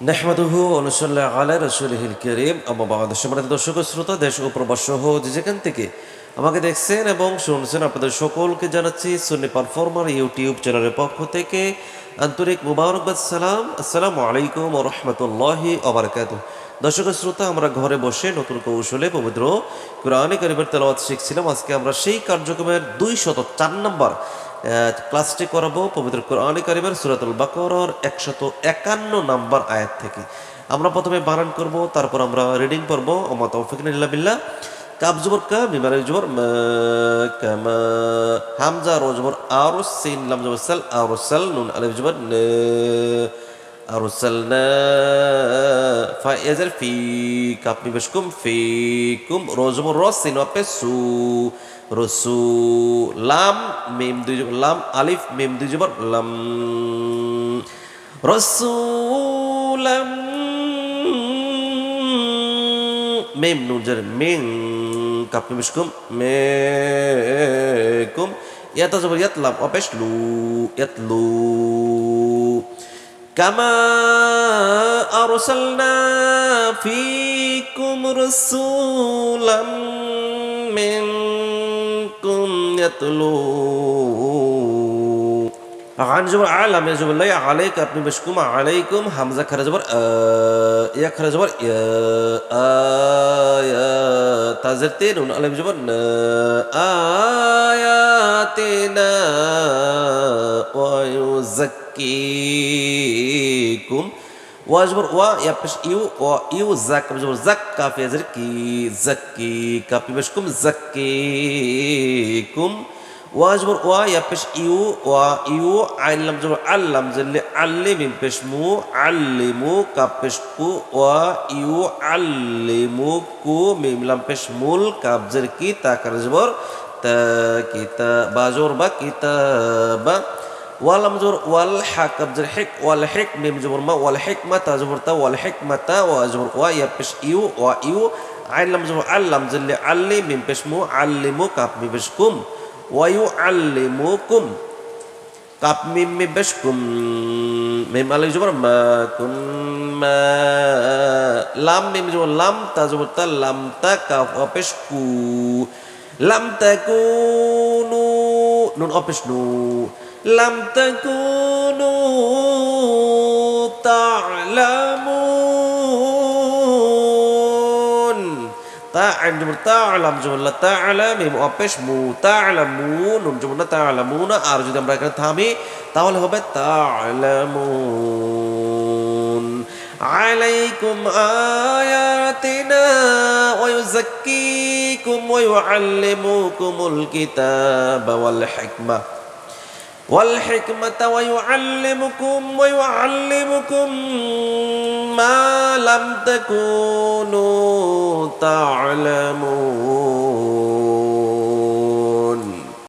নেহমাদুহু অনুসল্লাহ আলাই রসুলহিল করিম। আমাবাদ সম্মানিত দর্শক শ্রোতা, দেশ ও প্রবাস যেখান থেকে আমাকে দেখছেন এবং শুনছেন, আপনাদের সকলকে জানাচ্ছি সুন্নি পারফর্মার ইউটিউব চ্যানেলের পক্ষ থেকে আন্তরিক মুবারকবাদ, সালাম। আসসালামু আলাইকুম ও রহমতুল্লাহি ওবরাকাত দর্শক শ্রোতা, আমরা ঘরে বসে নতুন কৌশলে পবিত্র কোরআনে কারিমের তেলাওয়াত শিখছিলাম। আজকে আমরা সেই কার্যক্রমের দুই শত চার নম্বর ক্লাসটি করাবো পবিত্র কোরআনে কারিমের সুরাতুল বাকরর একশত একান্ন নাম্বার আয়াত থেকে। আমরা প্রথমে বানান করব, তারপর আমরা রিডিং পড়ব। ওমা তৌফিক বিল্লাহ। কাব জবর কা বিমার জবর হামজা রোজবর আরুস সিন, লাম জবর, সাল আরুসাল নুন, আলিফ জবর أرسلنا فإذا في كابني بشكم فيكم روزم الروس سينو سو رسو لام ميم دو جبر لام ألف ميم دو جبر لام رسولا ميم نون جر مين كابني بشكم ميكم يتا جبر يتلام أبش لو يتلو كما أرسلنا فيكم رسولا منكم يتلو عن جبر على من جبر لا عليك أبني بشكوم عليكم. حمزة خرجبر آه، يا خرجبر يا آه، تازر تين ون علم جبر آه، آياتنا ويزكيكم. واجبر وا يا بش يو وا يو زك بجبر زك كافي زركي زكي كافي بشكم زكيكم. ওয়া জবর ওয়া, ইয়া পেশ ইউ, ওয়া ইউ আইলাম জবর আল্লাম জেলে আল্লিমিন পেশ মু আল্লিমু কাপ পেশ কু, ওয়া ইউ আল্লিমু কু মিমলাম পেশ মুল, কাপ জের কি তাকার জবর তা কিতা বা জোর বা কিতাবা ওয়ালাম জোর ওয়াল হাক আবজর হেক, ওয়াল হেক, মিম জবর মা, ওয়াল হেক মাতা জবর তা, ওয়াল হেক মাতা ওয়া জবর ওয়া, ইয়া পেশ ইউ, ওয়া ইউ আইলাম জবর আল্লাম জেলে আল্লি মিম পেশ মু আল্লিমু কাপ মিম পেশ কুম। ওয়ায়ু আল্লিমুকুম কাপ মিম মি বেশ কুম মিম আলাই জবর মা কুম লাম মিম জবর লাম তা জবর তা লাম তা কাফ অপেশ কু লাম তা কু নু নুন অপেশ নু লাম তা কু নু تعلم جمر تعلم جمر تعلم মিম অপেশ মু تعلمون নুন জমর تعلمون আর যদি আমরা এখানে থামি তাহলে হবে تعلمون عليكم آياتنا ويزكيكم ويعلمكم الكتاب والحكمة والحكمة ويعلمكم ويعلمكم ما لم تكونوا تعلمون.